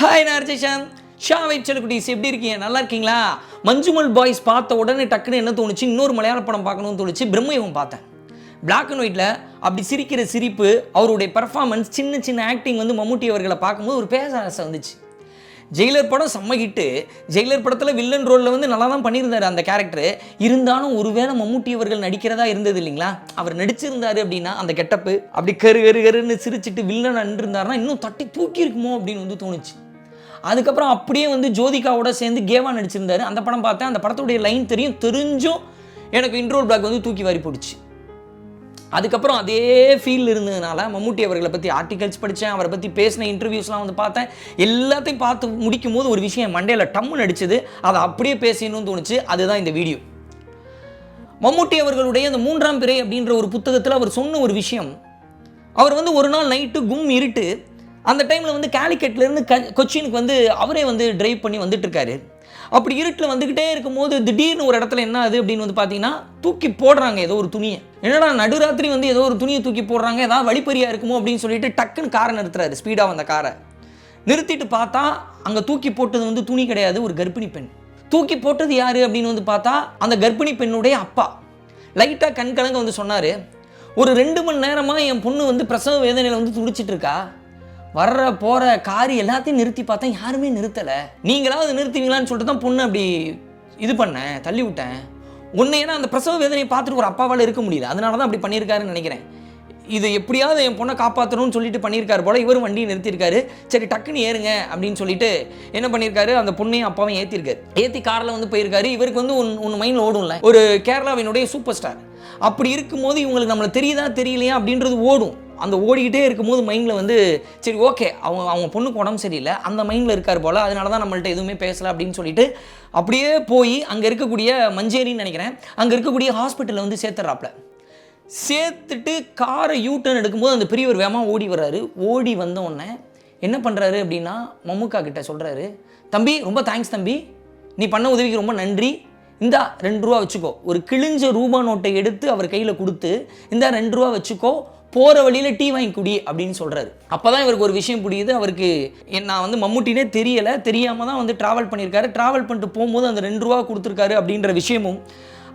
Hi Narjishan Shah vibe செலுக்குட்டீஸ் எப்படி இருக்கீங்க? நல்லா இருக்கீங்களா? மஞ்சுமல் பாய்ஸ் பார்த்த உடனே டக்குன்னு என்ன தோணுச்சு? இன்னொரு மலையாள படம் பார்க்கணும்னு தோணுச்சு. பிரம்மயுகம் பார்த்தேன். பிளாக் அண்ட் ஒயிட்டில் அப்படி சிரிக்கிற சிரிப்பு அவருடைய பர்ஃபார்மன்ஸ் சின்ன சின்ன ஆக்டிங் வந்து மம்முட்டி அவர்களை பார்க்கும்போது ஒரு பேச ஆசை வந்துச்சு ஜெயிலர் படம் செம்ம ஹிட்டு ஜெயிலர் படத்தில் வில்லன் ரோலில் வந்து நல்லா தான் பண்ணியிருந்தாரு அந்த கேரக்டர் இருந்தாலும் ஒருவேளை மம்முட்டி அவர்கள் நடிக்கிறதா இருந்தது இல்லைங்களா? அவர் நடிச்சிருந்தாரு அப்படின்னா அந்த கெட்டப்பு அப்படி கரு கரு கருன்னு சிரிச்சிட்டு வில்லன் இருந்தாருன்னா இன்னும் தட்டி தூக்கி இருக்குமோ அப்படின்னு வந்து தோணுச்சு. அதுக்கப்புறம் அப்படியே வந்து ஜோதிகாவோட சேர்ந்து கேவா நடிச்சிருந்தாரு. அந்த படம் பார்த்தேன். அந்த படத்துடைய லைன் தெரியும் தெரிஞ்சும் எனக்கு இன்ட்ரோல் பிளாக் வந்து தூக்கி வாரி போடுச்சு. அதுக்கப்புறம் அதே ஃபீல் இருந்ததுனால மம்முட்டி அவர்களை பற்றி ஆர்டிகல்ஸ் படித்தேன் அவரை பற்றி பேசின இன்டர்வியூஸ்லாம் வந்து பார்த்தேன். எல்லாத்தையும் பார்த்து முடிக்கும் போது ஒரு விஷயம் மண்டையில் டம்மு நடிச்சது அதை அப்படியே பேசணும்னு தோணுச்சு. அதுதான் இந்த வீடியோ மம்முட்டி அவர்களுடைய அந்த மூன்றாம் பிறை அப்படின்ற ஒரு புத்தகத்தில் அவர் சொன்ன ஒரு விஷயம். அவர் வந்து ஒரு நாள் நைட்டு கும் இருட்டு. அந்த டைமில் வந்து கேலிக்கட்லேருந்து க கொச்சினுக்கு வந்து அவரே வந்து ட்ரைவ் பண்ணி வந்துட்டுருக்காரு. அப்படி இருட்டில் வந்துக்கிட்டே இருக்கும்போது திடீர்னு ஒரு இடத்துல என்ன ஆகுது அப்படின்னு வந்து பார்த்தீங்கன்னா தூக்கி போடுறாங்க ஏதோ ஒரு துணியை. என்னடா நடுராத்திரி வந்து ஏதோ ஒரு துணியை தூக்கி போடுறாங்க ஏதாவது வழிப்பறியாக இருக்குமோ அப்படின்னு சொல்லிட்டு டக்குன்னு காரை நிறுத்துறாரு ஸ்பீடாக வந்த காரை. நிறுத்திட்டு பார்த்தா அங்கே தூக்கி போட்டது வந்து துணி கிடையாது ஒரு கர்ப்பிணி பெண். தூக்கி போட்டது யார் அப்படின்னு வந்து பார்த்தா அந்த கர்ப்பிணி பெண்ணுடைய அப்பா. லைட்டாக கண் கலங்க வந்து சொன்னார் ஒரு ரெண்டு மணி நேரமாக என் பொண்ணு வந்து பிரசவ வேதனையில் வந்து துடிச்சிட்டு இருக்கா? வர்ற போகிற காரி எல்லாத்தையும் நிறுத்தி பார்த்தா யாருமே நிறுத்தலை. நீங்களாவது நிறுத்துவீங்களான்னு சொல்லிட்டு தான் பொண்ணு அப்படி இது பண்ணேன் தள்ளி விட்டேன். உன்னை ஏன்னா அந்த பிரசவ வேதனையை பார்த்துட்டு ஒரு அப்பாவால் இருக்க முடியல. அதனால தான் அப்படி பண்ணியிருக்காருன்னு நினைக்கிறேன். இது எப்படியாவது என் பொண்ணை காப்பாற்றணும்னு சொல்லிட்டு பண்ணியிருக்காரு போல இவரும் வண்டியை நிறுத்தியிருக்காரு. சரி டக்குன்னு ஏறுங்க அப்படின்னு சொல்லிட்டு என்ன பண்ணியிருக்காரு? அந்த பொண்ணையும் அப்பாவையும் ஏற்றிருக்காரு ஏற்றி காரில் வந்து போயிருக்காரு. இவருக்கு வந்து ஒன்று ஒன்று மைண்டில் ஓடும்ல ஒரு கேரளாவினுடைய சூப்பர் ஸ்டார் அப்படி இருக்கும்போது இவங்களுக்கு நம்மளை தெரியுதா தெரியலையா அப்படின்றது ஓடும். அந்த ஓடிக்கிட்டே இருக்கும்போது மைண்டில் வந்து சரி ஓகே அவங்க அவங்க பொண்ணுக்கு உடம்பு சரியில்லை அந்த மைண்டில் இருக்கார் போல் அதனால தான் நம்மள்ட்ட எதுவுமே பேசலை அப்படின்னு சொல்லிட்டு அப்படியே போய் அங்கே இருக்கக்கூடிய மஞ்சேரின்னு நினைக்கிறேன் அங்கே இருக்கக்கூடிய ஹாஸ்பிட்டலில் வந்து சேர்த்துறாப்புல சேர்த்துட்டு காரை யூ டர்ன் எடுக்கும்போது அந்த பெரியவர் வேகமாக ஓடி வர்றாரு. ஓடி வந்த உடனே என்ன பண்ணுறாரு அப்படின்னா மம்முக்கா கிட்ட சொல்கிறாரு தம்பி ரொம்ப தேங்க்ஸ் தம்பி. நீ பண்ண உதவிக்கு ரொம்ப நன்றி. இந்தா ரெண்டு ரூபா வச்சுக்கோ. ஒரு கிழிஞ்ச ரூபா நோட்டை எடுத்து அவர் கையில் கொடுத்து இந்தா ரெண்டு ரூபா வச்சுக்கோ போகிற வழியில் டீ வாங்கி குடி அப்படின்னு சொல்கிறாரு அப்போ தான் இவருக்கு ஒரு விஷயம் புரியுது. அவருக்கு நான் வந்து மம்முட்டினே தெரியலை. தெரியாமல் தான் வந்து ட்ராவல் பண்ணியிருக்காரு. ட்ராவல் பண்ணிட்டு போகும்போது அந்த ரெண்டு ரூபா கொடுத்துருக்காரு அப்படின்ற விஷயமும்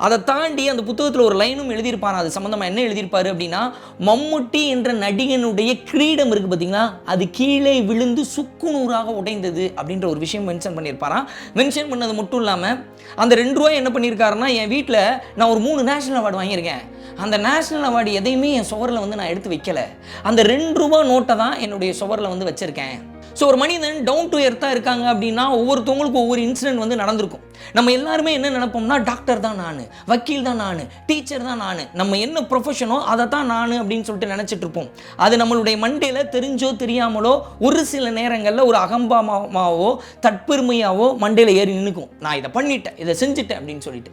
அதை தாண்டி அந்த புத்தகத்தில் ஒரு லைனும் எழுதியிருப்பார். அது சம்மந்தமாக என்ன எழுதியிருப்பாரு அப்படின்னா மம்முட்டி என்ற நடிகனுடைய கிரீடம் இருக்குது பார்த்தீங்களா அது கீழே விழுந்து சுக்குநூறாக உடைந்தது அப்படின்ற ஒரு விஷயம் மென்ஷன் பண்ணியிருப்பாராம். மென்ஷன் பண்ணது மட்டும் இல்லாமல் அந்த ரெண்டு ரூபாய் என்ன பண்ணியிருக்காருன்னா என் வீட்டில் நான் ஒரு மூணு நேஷனல் அவார்டு வாங்கியிருக்கேன். அந்த நேஷனல் அவார்டு எதையுமே என் சுவரில் வந்து நான் எடுத்து வைக்கல. அந்த ரெண்டு ரூபா நோட்டை தான் என்னுடைய சுவரில் வந்து வச்சுருக்கேன். ஸோ ஒரு மனிதன் டவுன் டு எர்த்தாக இருக்காங்க அப்படின்னா ஒவ்வொருத்தவங்களுக்கும் ஒவ்வொரு இன்சிடென்ட் வந்து நடந்திருக்கும். நம்ம எல்லாருமே என்ன நினைப்போம்னா டாக்டர் தான் நான் வக்கீல் தான் நான் டீச்சர் தான் நான் நம்ம என்ன ப்ரொஃபஷனோ அதை தான் நான் அப்படின்னு சொல்லிட்டு நினச்சிட்டு இருப்போம் அது நம்மளுடைய மண்டையில் தெரிஞ்சோ தெரியாமலோ ஒரு சில நேரங்களில் ஒரு அகம்பாமாவோ தற்பெருமையாவோ மண்டையில் ஏறி நின்றுக்கும் நான் இதை பண்ணிட்டேன் இதை செஞ்சுட்டேன் அப்படின்னு சொல்லிட்டு.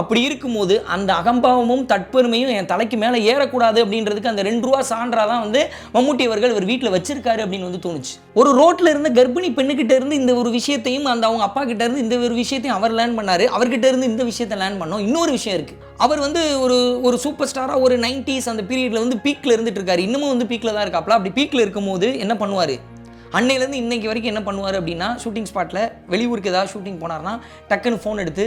அப்படி இருக்கும்போது அந்த அகம்பாவமும் தற்பெருமையும் என் தலைக்கு மேலே ஏறக்கூடாது அப்படின்றதுக்கு அந்த ரெண்டு ரூபா சான்றா தான் வந்து மம்முட்டி அவர்கள் இவர் வீட்டில் வச்சிருக்காரு அப்படின்னு வந்து தோணுச்சு. ஒரு ரோட்டில் இருந்த கர்ப்பிணி பெண்ணுக்கிட்ட இருந்து இந்த ஒரு விஷயத்தையும் அந்த அவங்க அப்பா கிட்ட இருந்து இந்த ஒரு விஷயத்தையும் அவர் லேர்ன் பண்ணார். அவர்கிட்ட இருந்து இந்த விஷயத்தை லேர்ன் பண்ணோம். இன்னொரு விஷயம் இருக்கு. அவர் வந்து ஒரு ஒரு சூப்பர் ஸ்டாராக ஒரு நைன்டிஸ் அந்த பீரியடில் வந்து பீக்கில் இருந்துட்டு இருக்காரு. இன்னமும் வந்து பீக்கில் தான் இருக்காப்ல. அப்படி பீக்கில் இருக்கும்போது என்ன பண்ணுவார்? அன்னையிலேருந்து இன்னைக்கு வரைக்கும் என்ன பண்ணுவார் அப்படின்னா ஷூட்டிங் ஸ்பாட்டில் வெளியூருக்கு ஏதாவது ஷூட்டிங் போனார்னா டக்குன்னு ஃபோன் எடுத்து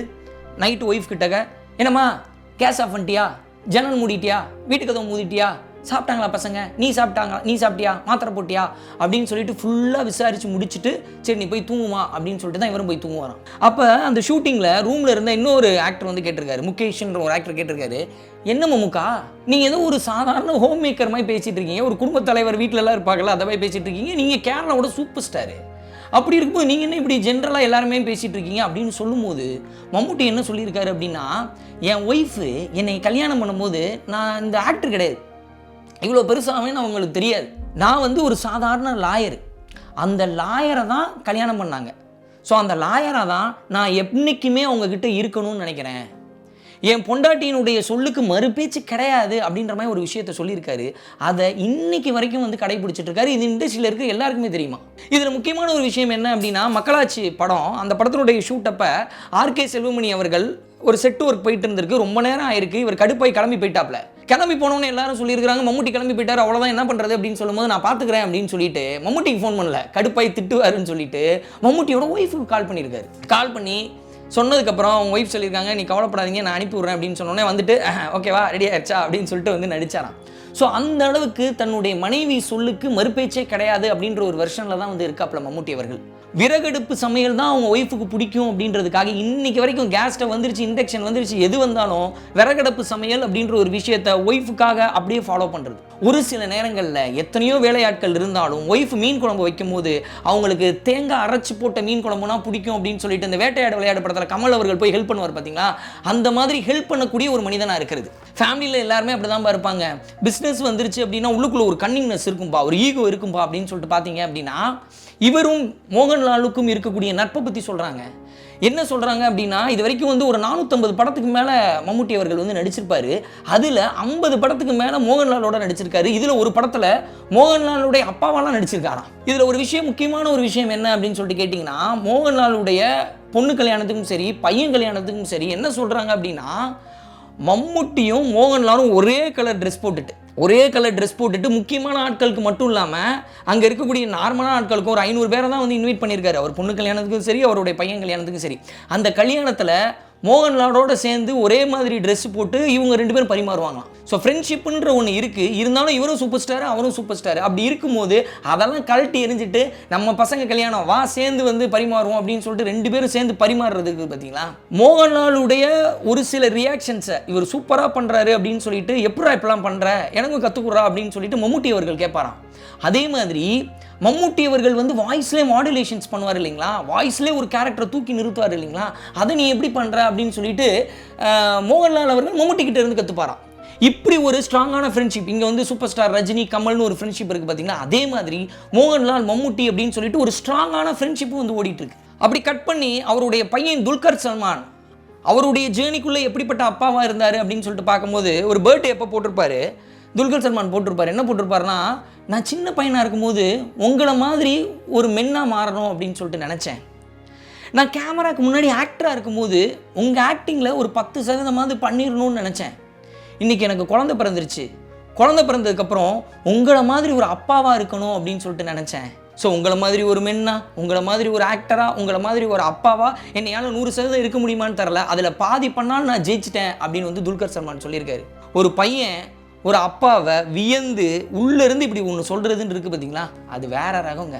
நைட்டு ஒய்ஃப் கிட்டக்க என்னம்மா கேஸ் ஆஃப் பண்ணிட்டியா? ஜன்னல் மூடிட்டியா? வீட்டுக்கு எதுவும் மூடிட்டியா? சாப்பிட்டாங்களா பசங்க? நீ சாப்பிட்டாங்களா? நீ சாப்பிட்டியா? மாத்திரை போட்டியா? அப்படின்னு சொல்லிட்டு ஃபுல்லாக விசாரித்து முடிச்சுட்டு சரி நீ போய் தூங்குமா? அப்படின்னு சொல்லிட்டு தான் இவரும் போய் தூங்குவாராம். அப்போ அந்த ஷூட்டிங்கில் ரூமில் இருந்த இன்னொரு ஆக்டர் வந்து கேட்டிருக்காரு. முகேஷ்ன்ற ஒரு ஆக்டர் கேட்டிருக்காரு. என்ன மம்முக்கா? நீங்கள் ஏதோ ஒரு சாதாரண ஹோம் மேக்கர் மாதிரி பேசிகிட்டு இருக்கீங்க. ஒரு குடும்பத் தலைவர் வீட்டிலலாம் இருப்பாங்கல்ல அதை மாதிரி பேசிகிட்டு இருக்கீங்க. நீங்கள் கேரளாவோட சூப்பர் ஸ்டாரு அப்படி இருக்கும்போது நீங்கள் என்ன இப்படி ஜென்ரலாக எல்லாருமே பேசிகிட்டு இருக்கீங்க அப்படின்னு சொல்லும்போது மம்முட்டி என்ன சொல்லியிருக்காரு அப்படின்னா என் ஒய்ஃபு என்னை கல்யாணம் பண்ணும்போது நான் இந்த ஆக்டர் கிடையாது. இவ்வளோ பெருசாகவே நான் உங்களுக்கு தெரியாது. நான் வந்து ஒரு சாதாரண லாயர் அந்த லாயரை தான் கல்யாணம் பண்ணாங்க. ஸோ அந்த லாயரை தான் நான் என்றைக்குமே அவங்கக்கிட்ட இருக்கணும்னு நினைக்கிறேன். என் பொண்டாட்டியினுடைய சொல்லுக்கு மறுபேச்சு கிடையாது அப்படின்ற மாதிரி ஒரு விஷயத்த சொல்லியிருக்காரு. அதை இன்னைக்கு வரைக்கும் வந்து கடைபிடிச்சிட்டு இருக்காரு இது இண்டஸ்ட்ரியில் இருக்க எல்லாருக்குமே தெரியுமா? இதில் முக்கியமான ஒரு விஷயம் என்ன அப்படின்னா மக்களாட்சி படம் அந்த படத்தினுடைய ஷூட்டப்போ ஆர்கே செல்வமணி அவர்கள் ஒரு செட் ஒர்க் போயிட்டு இருந்திருக்கு. ரொம்ப நேரம் ஆயிருக்கு. இவர் கடுப்பாய் கிளம்பி போயிட்டாப்ல. கிளம்பி போனோன்னு எல்லாரும் சொல்லியிருக்காங்க மம்முட்டி கிளம்பி போயிட்டார். அவ்வளோதான் என்ன பண்ணுறது அப்படின்னு சொல்லும்போது நான் பார்த்துக்கிறேன் அப்படின்னு சொல்லிட்டு மம்முட்டிக்கு ஃபோன் பண்ணல. கடுப்பாய் திட்டுவாருன்னு சொல்லிட்டு மம்முட்டியோட ஒய்ஃபுக்கு கால் பண்ணியிருக்காரு. கால் பண்ணி சொன்னதுக்கப்புறம் அவங்க ஒய்ஃப் சொல்லியிருக்காங்க நீ கவலைப்படாதீங்க நான் அனுப்பி விட்றேன் அப்படின்னு சொன்னோடனே வந்துட்டு ஓகேவா ரெடி ஆயிடுச்சா அப்படின்னு சொல்லிட்டு வந்து நடிச்சாராம். ஸோ அந்த அளவுக்கு தன்னுடைய மனைவி சொல்லுக்கு மறுபேச்சே கிடையாது அப்படின்ற ஒரு வெர்ஷனில் தான் வந்து இருக்காப்புல மம்முட்டி அவர்கள். விறகடுப்பு சமையல் தான் அவங்க ஒய்ஃபுக்கு பிடிக்கும் அப்படின்றதுக்காக இன்னைக்கு வரைக்கும் கேஸ் ஸ்டவ் வந்துருச்சு இண்டக்ஷன் வந்துருச்சு எது வந்தாலும் விறகடுப்பு சமையல் அப்படின்ற ஒரு விஷயத்த ஒய்ஃபுக்காக அப்படியே ஃபாலோ பண்ணுறது ஒரு சில நேரங்களில் எத்தனையோ வேலையாட்கள் இருந்தாலும் ஒய்ஃப் மீன் குழம்பு வைக்கும் போது அவங்களுக்கு தேங்காய் அரைச்சி போட்ட மீன் குழம்புனா பிடிக்கும் அப்படின்னு சொல்லிட்டு இந்த வேட்டையாடு விளையாடு படத்தில் கமல் அவர்கள் போய் ஹெல்ப் பண்ணுவார் பார்த்தீங்களா அந்த மாதிரி ஹெல்ப் பண்ணக்கூடிய ஒரு மனிதனாக இருக்கிறது. ஃபேமிலியில் எல்லாருமே அப்படி தான் இருப்பாங்க. பிஸ்னஸ் வந்துருச்சு அப்படின்னா உள்ளுக்குள்ள ஒரு கன்னிங்னஸ் இருக்கும்பா ஒரு ஈகோ இருக்கும்பா அப்படின்னு சொல்லிட்டு பார்த்தீங்க அப்படின்னா இவரும் மோகன் மோகன்லாலுக்கும் இருக்கக்கூடிய நட்பை பற்றி சொல்கிறாங்க என்ன சொல்கிறாங்க அப்படின்னா இது வரைக்கும் வந்து ஒரு நானூற்றம்பது படத்துக்கு மேலே மம்முட்டி அவர்கள் வந்து நடிச்சிருப்பாரு. அதில் ஐம்பது படத்துக்கு மேலே மோகன்லாலோட நடிச்சிருக்காரு. இதில் ஒரு படத்தில் மோகன்லாலுடைய அப்பாவெல்லாம் நடிச்சிருக்காராம். இதில் ஒரு விஷயம் முக்கியமான ஒரு விஷயம் என்ன அப்படின்னு சொல்லிட்டு கேட்டிங்கன்னா மோகன்லாலுடைய பொண்ணு கல்யாணத்துக்கும் சரி பையன் கல்யாணத்துக்கும் சரி என்ன சொல்கிறாங்க அப்படின்னா மம்முட்டியும் மோகன்லாலும் ஒரே கலர் ட்ரெஸ் போட்டுட்டு ஒரே கலர் ட்ரெஸ் போட்டுட்டு முக்கியமான ஆட்களுக்கு மட்டும் இல்லாமல் அங்கே இருக்கக்கூடிய நார்மலான ஆட்களுக்கும் ஒரு ஐநூறு பேரை தான் வந்து இன்வைட் பண்ணியிருக்காரு. அவர் பொண்ணு கல்யாணத்துக்கும் சரி அவருடைய பையன் கல்யாணத்துக்கும் சரி. அந்த கல்யாணத்தில் மோகன்லாலோட சேர்ந்து ஒரே மாதிரி ட்ரெஸ் போட்டு இவங்க ரெண்டு பேரும் பரிமாறுவாங்களாம். ஸோ ஃப்ரெண்ட்ஷிப்புன்ற ஒன்று இருக்குது இருந்தாலும் இவரும் சூப்பர் ஸ்டார் அவரும் சூப்பர் ஸ்டார் அப்படி இருக்கும்போது அதெல்லாம் கழட்டி எரிஞ்சிட்டு நம்ம பசங்க கல்யாணம் வா சேர்ந்து வந்து பரிமாறுவோம் அப்படின்னு சொல்லிட்டு ரெண்டு பேரும் சேர்ந்து பரிமாறுறதுக்கு பார்த்தீங்களா? மோகன்லாலுடைய ஒரு சில ரியாக்ஷன்ஸை இவர் சூப்பராக பண்ணுறாரு அப்படின்னு சொல்லிட்டு எப்படா இப்படிலாம் பண்ணுற எனக்கும் கற்றுக்குறா அப்படின்னு சொல்லிட்டு மம்முட்டி அவர்கள் கேட்பாராம். அதே மாதிரி மம்முட்டி அவர்கள் வந்து வாய்ஸ்லேயே மாடுலேஷன்ஸ் பண்ணுவார் இல்லைங்களா? வாய்ஸ்லேயே ஒரு கேரக்டரை தூக்கி நிறுத்துவார் இல்லைங்களா? அதை நீ எப்படி பண்ணுற அப்படின்னு சொல்லிட்டு மோகன்லால் அவர்கள் மம்முட்டி கிட்ட இருந்து கற்றுப்பாராம் இப்படி ஒரு ஸ்ட்ராங்கான ஃப்ரெண்ட்ஷிப் இங்கே வந்து சூப்பர் ஸ்டார் ரஜினி கமல்னு ஒரு ஃப்ரெண்ட்ஷிப் இருக்குது பார்த்தீங்களா அதே மாதிரி மோகன்லால் மம்முட்டி அப்படின்னு சொல்லிட்டு ஒரு ஸ்ட்ராங்கான ஃப்ரெண்ட்ஷிப்பும் வந்து ஓடிட்டுருக்கு. அப்படி கட் பண்ணி அவருடைய பையன் துல்கர் சல்மான் அவருடைய ஜேர்னிக்குள்ளே எப்படிப்பட்ட அப்பாவாக இருந்தார் அப்படின்னு சொல்லிட்டு பார்க்கும்போது ஒரு பர்த்டே எப்போ போட்டிருப்பாரு. துல்கர் சல்மான் போட்டிருப்பாரு. என்ன போட்டிருப்பாருன்னா நான் சின்ன பையனாக இருக்கும்போது உங்களை மாதிரி ஒரு மென்னாக மாறணும் அப்படின்னு சொல்லிட்டு நினச்சேன். நான் கேமராக்கு முன்னாடி ஆக்டராக இருக்கும்போது உங்கள் ஆக்டிங்கில் ஒரு பத்து சதவீதமாவது பண்ணிடணும்னு நினச்சேன். இன்றைக்கி எனக்கு குழந்தை பிறந்துருச்சு. குழந்தை பிறந்ததுக்கப்புறம் உங்களை மாதிரி ஒரு அப்பாவாக இருக்கணும் அப்படின்னு சொல்லிட்டு நினச்சேன். ஸோ உங்களை மாதிரி ஒரு மென்னா உங்களை மாதிரி ஒரு ஆக்டராக உங்களை மாதிரி ஒரு அப்பாவா என்னையால் நூறு சதவீதம் இருக்க முடியுமான்னு தெரில அதில் பாதி பண்ணாலும் நான் ஜெயிச்சிட்டேன் அப்படின்னு வந்து துல்கர் சல்மான் சொல்லியிருக்காரு. ஒரு பையன் ஒரு அப்பாவை வியந்து உள்ளேருந்து இப்படி ஒன்று சொல்கிறதுன்னு இருக்குது பார்த்தீங்களா அது வேற ரகங்க.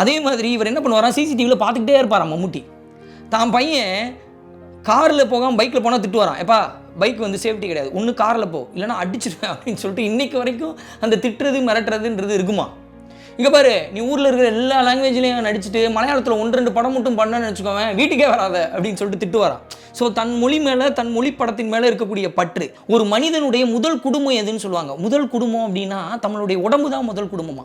அதே மாதிரி இவர் என்ன பண்ணுவாராம் சிசிடிவியில் பார்த்துக்கிட்டே இருப்பாராம் மம்முட்டி? தான் பையன் காரில் போகாமல் பைக்கில் போனால் திட்டு வரான் எப்பா பைக் வந்து சேஃப்டி கிடையாது. ஒன்று காரில் போ இல்லைன்னா அடிச்சிடுவேன் அப்படின்னு சொல்லிட்டு இன்றைக்கு வரைக்கும் அந்த திட்டுறது மிரட்டுறதுன்றது இருக்குமா? இங்கே பாரு நீ ஊரில் இருக்கிற எல்லா லாங்குவேஜ்லையும் நடிச்சுட்டு மலையாளத்தில் ஒன்று ரெண்டு படம் மட்டும் பண்ணேன்னு வச்சுக்கோவேன் வீட்டுக்கே வராத அப்படின்னு சொல்லிட்டு திட்டு வரான் ஸோ தன் மொழி மேலே தன் மொழி படத்தின் மேலே இருக்கக்கூடிய பற்று. ஒரு மனிதனுடைய முதல் குடும்பம் எதுன்னு சொல்லுவாங்க. முதல் குடும்பம் அப்படின்னா நம்மளுடைய உடம்பு தான் முதல் குடும்பமா?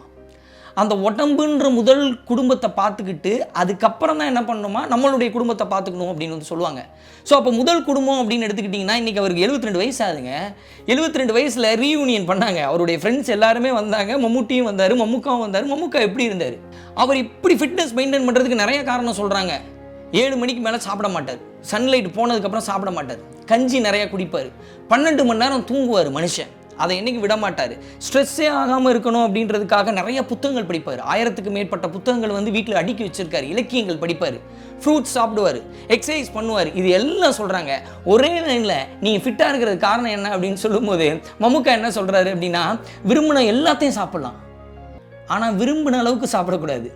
அந்த உடம்புன்ற முதல் குடும்பத்தை பார்த்துக்கிட்டு அதுக்கப்புறம் தான் என்ன பண்ணணுமா? நம்மளுடைய குடும்பத்தை பார்த்துக்கணும் அப்படின்னு வந்து சொல்லுவாங்க. ஸோ அப்போ முதல் குடும்பம் அப்படின்னு எடுத்துக்கிட்டிங்கன்னா இன்றைக்கி அவருக்கு 72 ரெண்டு வயசு ஆகுதுங்க. 72 ரெண்டு வயசில் ரீயூனியன் பண்ணாங்க. அவருடைய ஃப்ரெண்ட்ஸ் எல்லாருமே வந்தாங்க. மம்முட்டியும் வந்தார் மம்முக்காவும் வந்தார். மம்முக்கா எப்படி இருந்தார்? அவர் இப்படி ஃபிட்னஸ் மெயின்டைன் பண்ணுறதுக்கு நிறைய காரணம் சொல்கிறாங்க ஏழு மணிக்கு மேலே சாப்பிட மாட்டார். சன்லைட் போனதுக்கப்புறம் சாப்பிட மாட்டார். கஞ்சி நிறையா குடிப்பார். பன்னெண்டு மணி நேரம் தூங்குவார் மனுஷன். அதை என்றைக்கு விட மாட்டார் ஸ்ட்ரெஸ்ஸே ஆகாமல் இருக்கணும் அப்படின்றதுக்காக நிறைய புத்தகங்கள் படிப்பார். ஆயிரத்துக்கு மேற்பட்ட புத்தகங்கள் வந்து வீட்டில் அடுக்கி வச்சிருக்காரு. இலக்கியங்கள் படிப்பார். ஃப்ரூட்ஸ் சாப்பிடுவார். எக்ஸசைஸ் பண்ணுவார். இது எல்லாம் சொல்கிறாங்க ஒரே லைனில் நீங்கள் ஃபிட்டாக இருக்கிறது காரணம் என்ன அப்படின்னு சொல்லும்போது மமுக்கா என்ன சொல்கிறாரு அப்படின்னா விரும்பின எல்லாத்தையும் சாப்பிட்லாம். ஆனால் விரும்பின அளவுக்கு சாப்பிடக்கூடாது.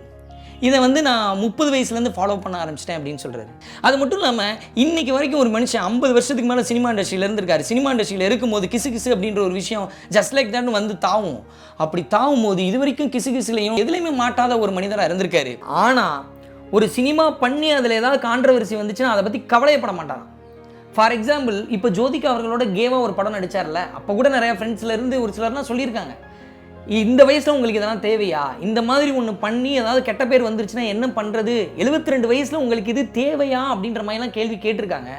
இதை வந்து நான் முப்பது வயசுலேருந்து ஃபாலோ பண்ண ஆரம்பிச்சிட்டேன் அப்படின்னு சொல்கிறாரு அது மட்டும் இல்லாமல் இன்னைக்கு வரைக்கும் ஒரு மனுஷன் ஐம்பது வருஷத்துக்கு மேலே சினிமா இண்டஸ்ட்ரியில் இருந்திருக்காரு. சினிமா இண்டஸ்ட்ரியில் இருக்கும்போது கிசு கிசு அப்படின்ற ஒரு விஷயம் ஜஸ்ட் லைக் தான் வந்து தாவும். அப்படி தாவும் போது இது வரைக்கும் கிசு கிசுலையும் எதுலையுமே மாட்டாத ஒரு மனிதராக இருந்திருக்காரு. ஆனால் ஒரு சினிமா பண்ணி அதில் ஏதாவது கான்ட்ரவர்சி வந்துச்சுன்னா அதை பற்றி கவலையப்பட மாட்டான் ஃபார் எக்ஸாம்பிள் இப்போ ஜோதிகா அவர்களோட கேவா ஒரு படம் நடிச்சார்ல அப்போ கூட நிறையா ஃப்ரெண்ட்ஸ்லேருந்து ஒரு சிலர்லாம் சொல்லியிருக்காங்க. இந்த வயசில் உங்களுக்கு இதெல்லாம் தேவையா? இந்த மாதிரி ஒன்று பண்ணி ஏதாவது கெட்ட பேர் வந்துருச்சுன்னா என்ன பண்ணுறது 72 ரெண்டு வயசில் உங்களுக்கு இது தேவையா? அப்படின்ற மாதிரிலாம் கேள்வி கேட்டிருக்காங்க.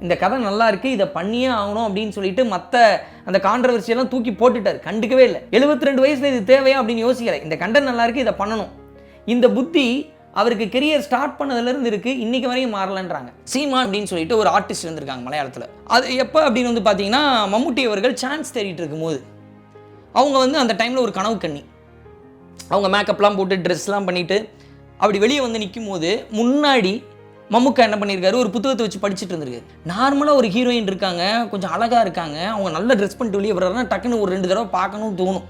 இந்த கதை நல்லா இருக்கு இதை பண்ணியே ஆகணும் அப்படின்னு சொல்லிட்டு மற்ற அந்த கான்ட்ரவர்சியெல்லாம் தூக்கி போட்டுட்டார். கண்டுக்கவே இல்லை. 72 ரெண்டு வயசில் இது தேவையா அப்படின்னு யோசிக்கல. இந்த கண்டன் நல்லா இருக்கு இதை பண்ணணும். இந்த புத்தி அவருக்கு கெரியர் ஸ்டார்ட் பண்ணதுலேருந்து இருக்குது இன்றைக்கி வரையும் மாறலன்றாங்க. சீமான் அப்படின்னு சொல்லிட்டு ஒரு ஆர்டிஸ்ட் இருந்திருக்காங்க மலையாளத்தில். அது எப்போ அப்படின்னு வந்து பார்த்தீங்கன்னா மம்முட்டி அவர்கள் சான்ஸ் தேடிட்டு இருக்கும்போது. அவங்க வந்து அந்த டைமில் ஒரு கனவு கண்ணி. அவங்க மேக்கப்லாம் போட்டு ட்ரெஸ்லாம் பண்ணிவிட்டு அப்படி வெளியே வந்து நிற்கும் போது முன்னாடி மம்முக்கா என்ன பண்ணியிருக்காரு ஒரு புத்தகத்தை வச்சு படிச்சுட்டு இருந்திருக்காரு. நார்மலாக ஒரு ஹீரோயின் இருக்காங்க கொஞ்சம் அழகாக இருக்காங்க அவங்க நல்லா ட்ரெஸ் பண்ணிட்டு வெளியே வர்றாருன்னா டக்குன்னு ஒரு ரெண்டு தடவை பார்க்கணும்னு தோணும்.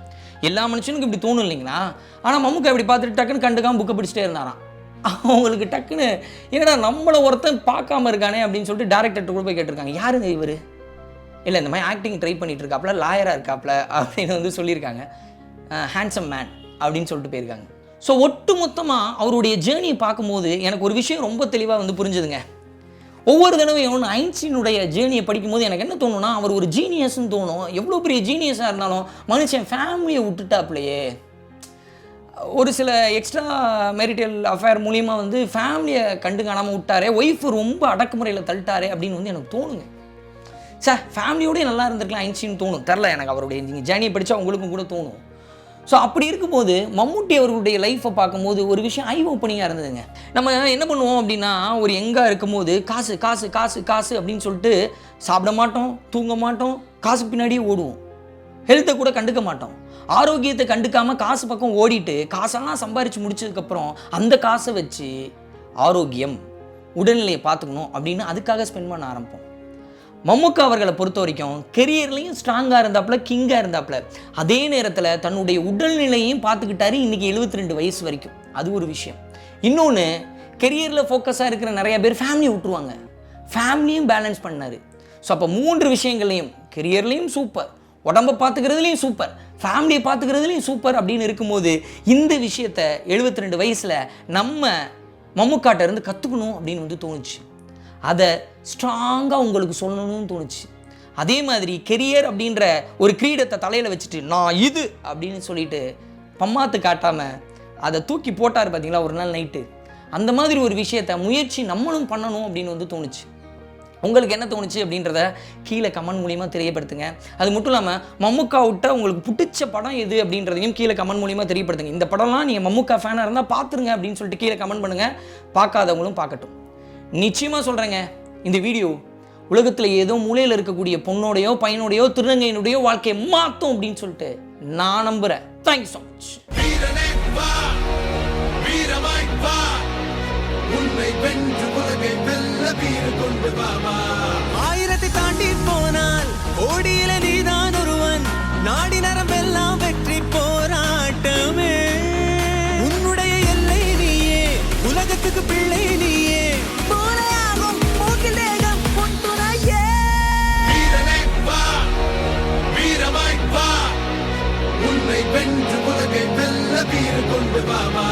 எல்லா மனுஷனுக்கும் இப்படி தோணும் இல்லைங்களா? ஆனால் மம்முக்கா இப்படி பார்த்துட்டு டக்குன்னு கண்டுக்காம புக்கை பிடிச்சிட்டே இருந்தாராம். அவங்களுக்கு டக்குன்னு என்னடா நம்மளை ஒருத்தன் பார்க்காம இருக்கானே அப்படின்னு சொல்லிட்டு டேரக்டர்கிட்ட கூட போய் கேட்டிருக்காங்க. யாருங்க இவர்? இல்லை இந்த மாதிரி ஆக்டிங் ட்ரை பண்ணிட்டு இருக்காப்ல லாயராக இருக்காப்ல அப்படின்னு வந்து சொல்லியிருக்காங்க. ஹேண்ட்ஸம் மேன் அப்படின்னு சொல்லிட்டு போயிருக்காங்க. ஸோ ஒட்டு மொத்தமாக அவருடைய ஜேர்னியை பார்க்கும்போது எனக்கு ஒரு விஷயம் ரொம்ப தெளிவாக வந்து புரிஞ்சுதுங்க. ஒவ்வொரு தடவையும் ஐன்ஸ்டீனுடைய ஜேர்னியை படிக்கும்போது எனக்கு என்ன தோணும்னா அவர் ஒரு ஜீனியஸ்னு தோணும். எவ்வளோ பெரிய ஜீனியஸாக இருந்தாலும் மனுஷன் ஃபேமிலியை விட்டுட்டாப்லையே. ஒரு சில எக்ஸ்ட்ரா மேரிட்டல் அஃபேர் மூலியமாக வந்து ஃபேமிலியை கண்டு காணாமல் விட்டாரே ஒய்ஃப் ரொம்ப அடக்குமுறையில் தள்ளிட்டாரே அப்படின்னு வந்து எனக்கு தோணுங்க. சார் ஃபேமிலியோடய நல்லா இருந்திருக்கலாம் ஐன்ஸ்டீன் தோணும். தெரில எனக்கு அவருடைய நீங்கள் ஜேர்னியை படித்தா உங்களுக்கும் கூட தோணும். ஸோ அப்படி இருக்கும்போது மம்முட்டி அவர்களுடைய லைஃப்பை பார்க்கும்போது ஒரு விஷயம் ஐ ஓப்பனிங்காக இருந்ததுங்க. நம்ம என்ன பண்ணுவோம் அப்படின்னா ஒரு எங்கே இருக்கும்போது காசு காசு காசு காசு அப்படின்னு சொல்லிட்டு சாப்பிட மாட்டோம் தூங்க மாட்டோம் காசுக்கு பின்னாடியே ஓடுவோம். ஹெல்த்தை கூட கண்டுக்க மாட்டோம். ஆரோக்கியத்தை கண்டுக்காமல் காசு பக்கம் ஓடிட்டு காசெல்லாம் சம்பாரித்து முடிச்சதுக்கப்புறம் அந்த காசை வச்சு ஆரோக்கியம் உடல்நிலையை பார்த்துக்கணும் அப்படின்னு அதுக்காக ஸ்பெண்ட் பண்ண ஆரம்பிப்போம். மம்முக்கா அவர்களை பொறுத்த வரைக்கும் கெரியர்லையும் ஸ்ட்ராங்காக இருந்தாப்புல கிங்காக இருந்தாப்புல. அதே நேரத்தில் தன்னுடைய உடல்நிலையும் பார்த்துக்கிட்டாரு இன்றைக்கி எழுபத்தி ரெண்டு வயசு வரைக்கும். அது ஒரு விஷயம். இன்னொன்று கெரியரில் ஃபோக்கஸாக இருக்கிற நிறைய பேர் ஃபேமிலி விட்டுருவாங்க. ஃபேமிலியும் பேலன்ஸ் பண்ணார். ஸோ அப்போ மூன்று விஷயங்கள்லையும் கெரியர்லேயும் சூப்பர் உடம்பை பார்த்துக்கிறதுலையும் சூப்பர் ஃபேமிலியை பார்த்துக்கிறதுலையும் சூப்பர் அப்படின்னு இருக்கும்போது இந்த விஷயத்தை 72 ரெண்டு வயசில் நம்ம மம்முக்காட்ட இருந்து கற்றுக்கணும் அப்படின்னு வந்து தோணுச்சு. அதை ஸ்ட்ராங்காக உங்களுக்கு சொல்லணும்னு தோணுச்சு. அதே மாதிரி கெரியர் அப்படின்ற ஒரு கிரீடத்தை தலையில் வச்சுட்டு நான் இது அப்படின்னு சொல்லிட்டு பம்மாத்து காட்டாமல் அதை தூக்கி போட்டார் பார்த்தீங்களா ஒரு நாள் நைட்டு அந்த மாதிரி ஒரு விஷயத்தை முயற்சி நம்மளும் பண்ணணும் அப்படின்னு வந்து தோணுச்சு. உங்களுக்கு என்ன தோணுச்சு அப்படின்றத கீழே கமெண்ட் மூலியமாக தெரியப்படுத்துங்க. அது மட்டும் இல்லாமல் மம்முக்கா விட்ட உங்களுக்கு பிடிச்ச படம் எது அப்படின்றதையும் கீழே கமெண்ட் மூலியமாக தெரியப்படுத்துங்க. இந்த படம்லாம் நீங்கள் மம்முக்கா ஃபேனாக இருந்தால் பார்த்துருங்க அப்படின்னு சொல்லிட்டு கீழே கமெண்ட் பண்ணுங்கள் பார்க்காதவங்களும் பார்க்கட்டும். நிச்சயமாக சொல்கிறேங்க இந்த வீடியோ உலகத்தில் ஏதோ மூலையில் இருக்கக்கூடிய பொண்ணோடையோ பையனோடையோ திருநங்கையினுடையோ வாழ்க்கையை மாற்றும் அப்படின்னு சொல்லிட்டு நான் நம்புகிறேன் தேங்க்யூ ஸோ மச் ஆயிரத்தை தாண்டி போனால் கோடியில நீதான் ஒருவன். நாடி bye